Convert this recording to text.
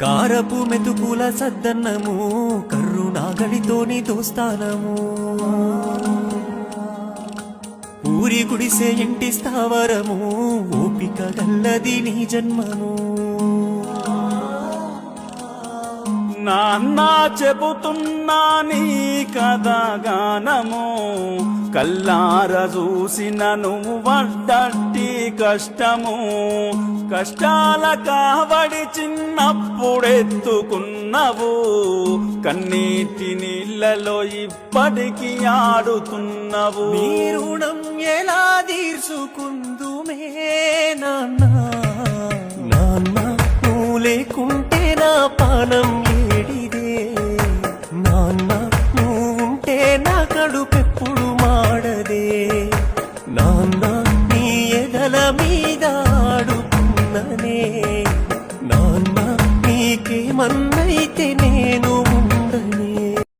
కారపు మెతుకుల సద్దన్నము కర్రు నాగలితోని దోస్తానము ఊరి గుడిసే ఇంటి స్థావరము ఓపిక గల్లది నీ జన్మము. నాన్న చెబుతున్నా నీ కథగానము కల్లార చూసిన నువ్వు పడ్డట్టి కష్టము. కష్టాల కావడి చిన్నప్పుడెత్తుకున్నవు. కన్నీటి నీళ్ళలో ఇప్పటికి ఆడుతున్నవు. నీ రుణం ఎలా తీర్చుకుందుమే నాన్న? నాన్న నువ్వు లేకుంటే నా పానం నడుపెప్పుడు మాడదే. నాన్న నీ ఎదల మీద ఆడుకున్ననే. నాన్న నీకేమన్నైతేనే